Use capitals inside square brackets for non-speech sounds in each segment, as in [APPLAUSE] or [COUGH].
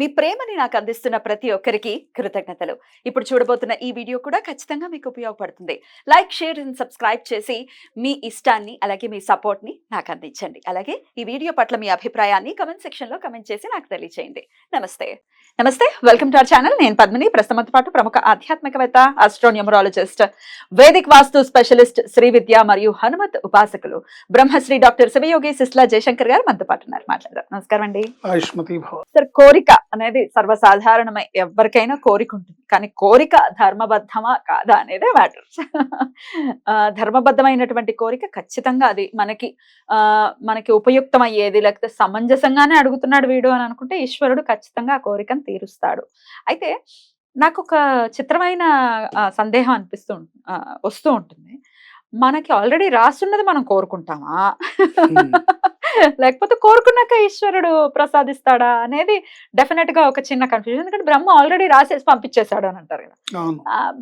మీ ప్రేమని నాకు అందిస్తున్న ప్రతి ఒక్కరికి కృతజ్ఞతలు. ఇప్పుడు చూడబోతున్న ఈ వీడియో కూడా ఖచ్చితంగా మీకు ఉపయోగపడుతుంది. లైక్ షేర్ అండ్ సబ్స్క్రైబ్ చేసి మీ ఇష్టాన్ని అలాగే మీ సపోర్ట్ని నాకు అందించండి. అలాగే ఈ వీడియో పట్ల మీ అభిప్రాయాన్ని కమెంట్ సెక్షన్లో కమెంట్ చేసి నాకు తెలియజేయండి నమస్తే. నమస్తే. Welcome to our channel. నేను పద్మిని. ప్రస్తుతంతో పాటు ప్రముఖ ఆధ్యాత్మికవేత్త astronumerologist Vedic vastu specialist Shri Vidya మరియు హనుమత్ ఉపాసకులు బ్రహ్మశ్రీ డాక్టర్ శివయోగి సిస్లా జయశంకర్ గారు మనతో పాటు ఉన్నారు. మాట్లాడదాం. నమస్కారం అండి. సార్ కోరిక అనేది సర్వసాధారణమై ఎవరికైనా కోరిక ఉంటుంది. కానీ కోరిక ధర్మబద్ధమా కాదా అనేదే మ్యాటర్ ధర్మబద్ధమైనటువంటి కోరిక ఖచ్చితంగా అది మనకి ఆ మనకి ఉపయుక్తమయ్యేది లేకపోతే సమంజసంగానే అడుగుతున్నాడు వీడు అని అనుకుంటే ఈశ్వరుడు ఖచ్చితంగా ఆ కోరికను తీరుస్తాడు. అయితే నాకు ఒక చిత్రమైన సందేహం అనిపిస్తూ వస్తూ ఉంటుంది. మనకి ఆల్రెడీ రాసున్నది మనం కోరుకుంటామా? లేకపోతే కోరుకున్నాక ఈశ్వరుడు ప్రసాదిస్తాడా అనేది డెఫినెట్గా ఒక చిన్న కన్ఫ్యూజన్ ఎందుకంటే బ్రహ్మ ఆల్రెడీ రాసేసి పంపించేశాడు అని అంటారు కదా.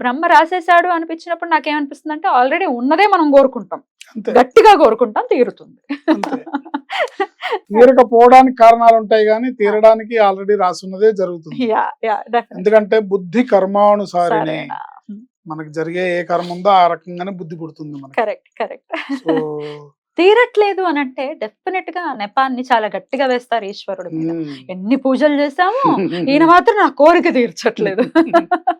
బ్రహ్మ రాసేశాడు అనిపించినప్పుడు నాకేమనిపిస్తుంది అంటే ఆల్రెడీ ఉన్నదే మనం కోరుకుంటాం. గట్టిగా కోరుకుంటాం తీరుతుంది. తీరకపోవడానికి కారణాలు ఉంటాయి కానీ తీరడానికి ఆల్రెడీ రాసున్నదే జరుగుతుంది. యా యా డెఫినెట్ ఎందుకంటే బుద్ధి కర్మానుసారినే. సరేనా. మనకి జరిగే ఏ కర్మ ఉందో ఆ రకంగానే బుద్ధి పుడుతుంది మనకి. కరెక్ట్ కరెక్ట్ సో తీరట్లేదు అని అంటే డెఫినెట్గా నెపాన్ని చాలా గట్టిగా వేస్తారు ఈశ్వరుడు మీద. ఎన్ని పూజలు చేశాము [LAUGHS] ఈయన మాత్రం నా కోరిక తీర్చట్లేదు. [LAUGHS]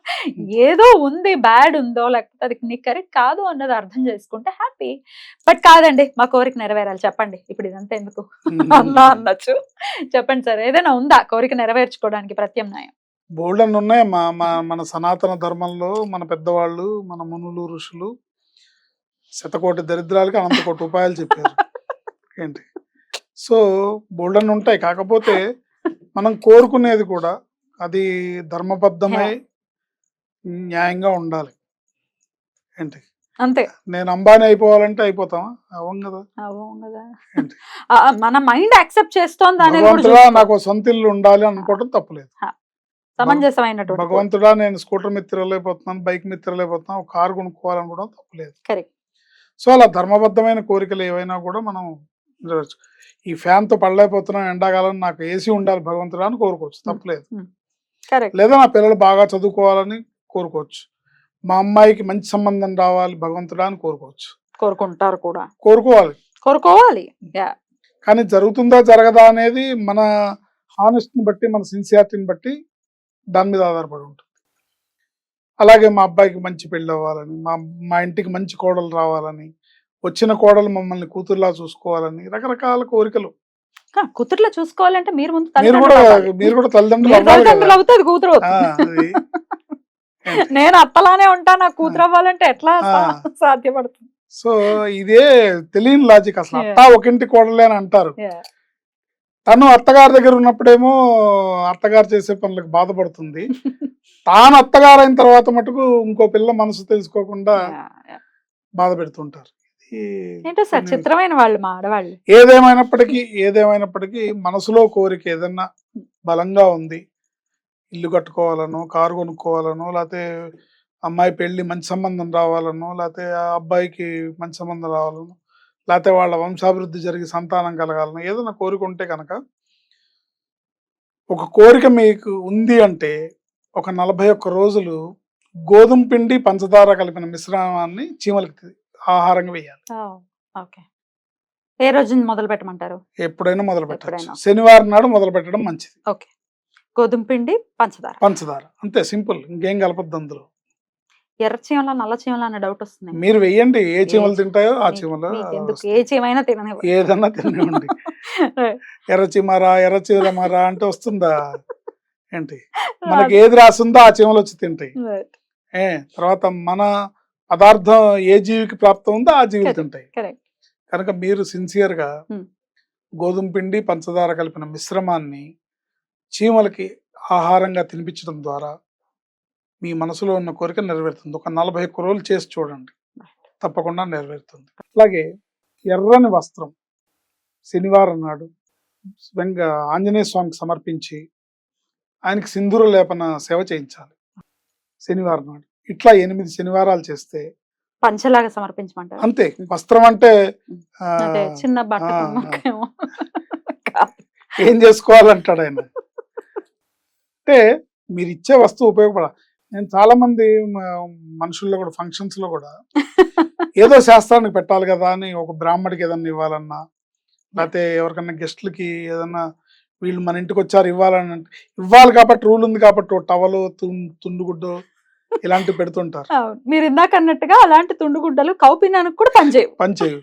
ఏదో ఉంది బ్యాడ్ ఉందో లేకపోతే అది నీకు కరెక్ట్ కాదు అన్నది అర్థం చేసుకుంటే హ్యాపీ. బట్ కాదండి మా కోరిక నెరవేరాలి. చెప్పండి ఇప్పుడు ఇదంతా ఎందుకు? అన్నా అనొచ్చు. చెప్పండి సార్ ఏదైనా ఉందా కోరిక నెరవేర్చుకోవడానికి ప్రత్యామ్నాయం? బోల్డన్ ఉన్నాయి మా- మన సనాతన ధర్మంలో మన పెద్దవాళ్ళు మన మునులు ఋషులు శతకోటి దరిద్రాలకి అనంతకోటి ఉపాయాలు చెప్పారు. ఏంటి? సో బోల్డన్ ఉంటాయి. కాకపోతే మనం కోరుకునేది కూడా అది ధర్మబద్ధమై న్యాయంగా ఉండాలి. ఏంటి? అంతే. నేను అంబానీ అయిపోవాలంటే అయిపోతామా? అవ్వం కదా. మన మైండ్ యాక్సెప్ట్ చేస్తోంది. నాకు సొంత ఇల్లు ఉండాలి అనుకోవడం తప్పులేదు. సమంజసమైనటువంటి భగవంతుడా నేను స్కూటర్ మీద తిరగలేకపోతున్నాను బైక్ మీద తిరగలేకపోతున్నాను ఒక కారు కొనుక్కోవాలనుకోవడం తప్పులేదు. కరెక్ట్. సో అలా ధర్మబద్ధమైన కోరికలు ఏవైనా కూడా మనం నెరవేర్చు ఈ ఫ్యాన్తో పడలేకపోతున్నాను ఎండాకాలం నాకు ఏసీ ఉండాలి భగవంతుడా అని కోరుకోవచ్చు. తప్పలేదు. లేదా నా పిల్లలు బాగా చదువుకోవాలని కోరుకోవచ్చు. మా అమ్మాయికి మంచి సంబంధం రావాలి భగవంతుడా అని కోరుకోవచ్చు. కోరుకుంటారు కూడా. కోరుకోవాలి. కోరుకోవాలి. కానీ జరుగుతుందా జరగదా అనేది మన హానెస్ట్ని బట్టి మన సిన్సియారిటీని బట్టి దాని మీద ఆధారపడి ఉంటుంది. అలాగే మా అబ్బాయికి మంచి పెళ్ళి అవ్వాలని మా మా ఇంటికి మంచి కోడలు రావాలని వచ్చిన కోడలు మమ్మల్ని కూతుర్లా చూసుకోవాలని రకరకాల కోరికలు కూతుర్లో చూసుకోవాలంటే మీరు ముందు మీరు కూడా. మీరు కూడా తల్లిదండ్రులు. అవుతుంది కూతురు [LAUGHS] నేను అత్తలానే ఉంటా నాకు కూతురు అవ్వాలంటే ఎట్లా సాధ్యపడుతుంది సో ఇదే తెలియని లాజిక్ అసలు. అత్త ఒకింటి కోడలే అని అంటారు. తను అత్తగారి దగ్గర ఉన్నప్పుడేమో అత్తగారు చేసే పనులకు బాధపడుతుంది. [LAUGHS] తాను అత్తగారు అయిన తర్వాత మటుకు ఇంకో పిల్ల మనసు తెలుసుకోకుండా. బాధ పెడుతుంటారు. ఇది ఏంటో సార్ కొన్ని చిత్రమైన వాళ్ళు మా ఆడవాళ్ళు. ఏదేమైనప్పటికీ ఏదేమైనప్పటికీ మనసులో కోరిక ఏదన్నా బలంగా ఉంది. ఇల్లు కట్టుకోవాలనో కారు కొనుక్కోవాలనో లేకపోతే అమ్మాయి పెళ్ళి మంచి సంబంధం రావాలనో లేకపోతే అబ్బాయికి మంచి సంబంధం రావాలనో లేకపోతే వాళ్ళ వంశాభివృద్ధి జరిగి సంతానం కలగాలనో ఏదైనా కోరిక ఉంటే కనుక ఒక కోరిక మీకు ఉంది అంటే ఒక నలభై ఒక్క రోజులు గోధుమ పిండి పంచదార కలిపిన మిశ్రమాన్ని చీమలకి ఆహారంగా వేయాలి. ఓకే. ఏ రోజు మొదలు పెట్టమంటారు? ఎప్పుడైనా మొదలు పెట్టచ్చు. ఎప్పుడైనా. శనివారం నాడు మొదలు పెట్టడం మంచిది. ఓకే. గోధుమ పిండి పంచదార. పంచదార. అంతే సింపుల్. ఇంకేం కలపద్దు అందులో. ఎర్ర చీమల నల్ల చీమల అన్న డౌట్ వస్తుంది. మీరు వెయ్యండి ఏ చీమలు తింటాయో ఆ చీమలు. ఎందుకు. ఏ చీమైనా తిననివ్వండి. ఏదన్నా తినండి [LAUGHS] ఎర్ర చీమరా ఎర్ర చీమరా అంటే వస్తుందా? ఏంటి? [LAUGHS] మనకి ఏది రాసిందో ఆ చీమలు వచ్చి తింటాయి. ఏ తర్వాత మన పదార్థం ఏ జీవికి ప్రాప్తం ఉందో ఆ జీవులు. తింటాయి. కనుక మీరు సిన్సియర్గా Hmm. గోధుమ పిండి పంచదార కలిపిన మిశ్రమాన్ని చీమలకి ఆహారంగా తినిపించడం ద్వారా మీ మనసులో ఉన్న కోరిక నెరవేరుతుంది. ఒక నలభై ఒక్క రోజులు చేసి చూడండి. తప్పకుండా నెరవేరుతుంది. అలాగే ఎర్రని వస్త్రం శనివారం నాడు వెంగ ఆంజనేయ స్వామికి సమర్పించి ఆయనకి సింధూర లేపన సేవ చేయించాలి. శనివారం నాడు. ఇట్లా ఎనిమిది శనివారాలు చేస్తే పంచలాగా సమర్పించమంటారు. అంతే. వస్త్రం అంటే చిన్న బట్ట. ఏం చేసుకోవాలంటాడు ఆయన? అంటే మీరు ఇచ్చే వస్తువు ఉపయోగపడ నేను చాలా మంది మనుషుల్లో కూడా ఫంక్షన్స్లో కూడా [LAUGHS] ఏదో శాస్త్రానికి పెట్టాలి కదా అని ఒక బ్రాహ్మడికి ఏదన్నా ఇవ్వాలన్నా లేకపోతే ఎవరికన్నా గెస్ట్లకి ఏదన్నా వీళ్ళు మన ఇంటికి వచ్చారు ఇవ్వాలని అంటే ఇవ్వాలి కాబట్టి రూల్ ఉంది కాబట్టి టవలు తుండుగుడ్డు ఇలాంటివి పెడుతుంటారు. మీరు ఇందాక అన్నట్టుగా అలాంటి తుండుగుడ్డలు కౌపినానికి కూడా పనిచేయవు పని చేయు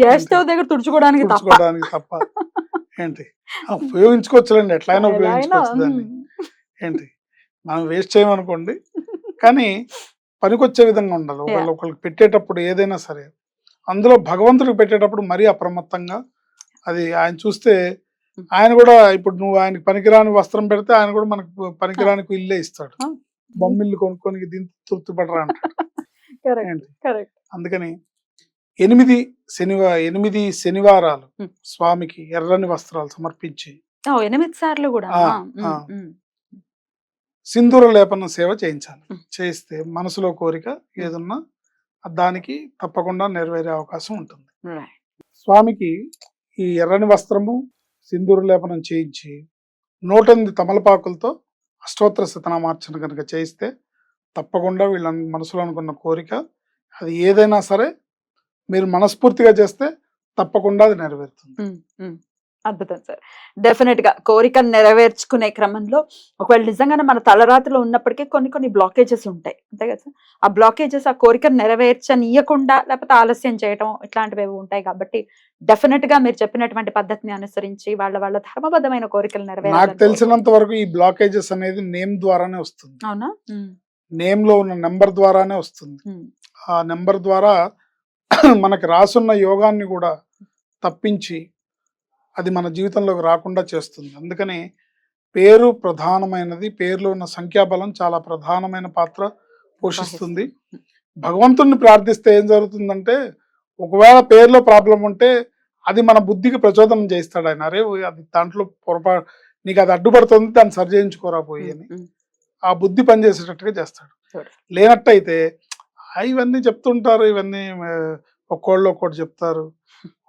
గ్యాస్ స్టవ్ దగ్గర తుడుచుకోవడానికి తప్ప. తుడుచుకోవడానికి తప్ప. ఏంటి? ఉపయోగించుకోవచ్చులేండి. ఎట్లయినా ఉపయోగించుకోవచ్చు దాన్ని. ఏంటి? మనం వేస్ట్ చేయమనుకోండి. కానీ పనికొచ్చే విధంగా ఉండాలి. ఒకళ్ళు ఒకళ్ళకి పెట్టేటప్పుడు ఏదైనా సరే. అందులో భగవంతుడికి పెట్టేటప్పుడు మరీ అప్రమత్తంగా అది ఆయన చూస్తే ఆయన కూడా ఇప్పుడు నువ్వు ఆయనకి పనికిరాని వస్త్రం పెడితే ఆయన కూడా మనకు పనికిరానికి ఇల్లే ఇస్తాడు. ఆ. బొమ్మిల్లు కొనుక్కొని దీంతో తృప్తి పడరా అంటాడు. [LAUGHS] అందుకని ఎనిమిది శనివా ఎనిమిది శనివారాలు. స్వామికి ఎర్రని వస్త్రాలు సమర్పించి ఎనిమిది సార్లు కూడా. సింధూర లేపన సేవ చేయించాలి. చేయిస్తే మనసులో కోరిక ఏదున్నా దానికి తప్పకుండా నెరవేరే అవకాశం ఉంటుంది. స్వామికి ఈ ఎర్రని వస్త్రము సింధూర లేపనం చేయించి నూటెనిమిది తమలపాకులతో అష్టోత్తర శతనామార్చన కనుక చేయిస్తే తప్పకుండా వీళ్ళ మనసులో అనుకున్న కోరిక అది ఏదైనా సరే మీరు మనస్ఫూర్తిగా చేస్తే తప్పకుండా అది నెరవేరుతుంది. అద్భుతం సార్. డెఫినెట్గా కోరికను నెరవేర్చుకునే క్రమంలో ఒకవేళ నిజంగానే మన తలరాతిలో ఉన్నప్పటికీ కొన్ని కొన్ని బ్లాకేజెస్ ఉంటాయి. అంతే కదా సార్? ఆ బ్లాకేజెస్ ఆ కోరికను నెరవేర్చనీయకుండా లేకపోతే ఆలస్యం చేయటం ఇట్లాంటివి ఉంటాయి కాబట్టి డెఫినెట్గా మీరు చెప్పినటువంటి పద్ధతిని అనుసరించి వాళ్ళ వాళ్ళ ధర్మబద్ధమైన కోరికలు నాకు నెరవేరాలి తెలిసినంత వరకు ఈ బ్లాకేజెస్ అనేది నేమ్ ద్వారానే వస్తుంది. అవునా? నేమ్లో ఉన్న నెంబర్ ద్వారానే వస్తుంది. ఆ నెంబర్ ద్వారా మనకి రాసున్న యోగాన్ని కూడా తప్పించి అది మన జీవితంలోకి రాకుండా చేస్తుంది. అందుకని పేరు ప్రధానమైనది పేరులో ఉన్న సంఖ్యాబలం చాలా ప్రధానమైన పాత్ర పోషిస్తుంది. భగవంతుణ్ణి ప్రార్థిస్తే ఏం జరుగుతుందంటే ఒకవేళ పేరులో ప్రాబ్లం ఉంటే అది మన బుద్ధికి ప్రచోదనం చేస్తాడు ఆయన. అరే అది దాంట్లో పొరపా నీకు అది అడ్డుపడుతుంది దాన్ని సరి చేయించుకోరా పోయి అని ఆ బుద్ధి పనిచేసేటట్టుగా చేస్తాడు. లేనట్టయితే "ఆ, ఇవన్నీ చెప్తుంటారు ఇవన్నీ ఒక్కోళ్ళు ఒక్కోటి చెప్తారు.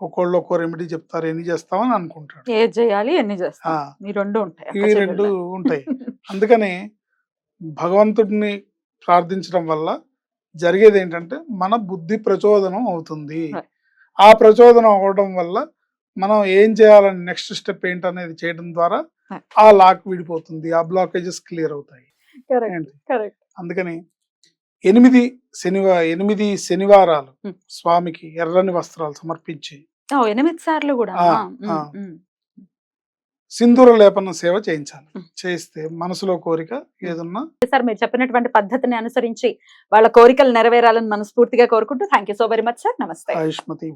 ఒక్కోళ్ళు ఒక్కో రెమెడీ చెప్తారు. ఎన్ని చేస్తామని అనుకుంటాడు. ఏది చేయాలి ఎన్ని చేస్తాం ఈ రెండు ఉంటాయి రెండు [LAUGHS] అందుకని భగవంతుడిని ప్రార్థించడం వల్ల జరిగేది ఏంటంటే మన బుద్ధి ప్రచోదనం అవుతుంది. ఆ ప్రచోదనం అవడం వల్ల మనం ఏం చేయాలని నెక్స్ట్ స్టెప్ ఏంటనేది చేయడం ద్వారా. ఆ లాక్ విడిపోతుంది. ఆ బ్లాకేజెస్ క్లియర్ అవుతాయి. అందుకని ఎనిమిది శనివా ఎనిమిది శనివారాలు. స్వామికి ఎర్రని వస్త్రాలు సమర్పించి ఎనిమిది సార్లు కూడా. సింధూర లేపన సేవ చేయించాలి. చేయిస్తే మనసులో కోరిక ఏదున్నా సార్ మీరు చెప్పినటువంటి పద్ధతిని అనుసరించి వాళ్ళ కోరికలు నెరవేరాలని మనస్ఫూర్తిగా కోరుకుంటూ thank so very much sir నమస్తే ఆయుష్మతి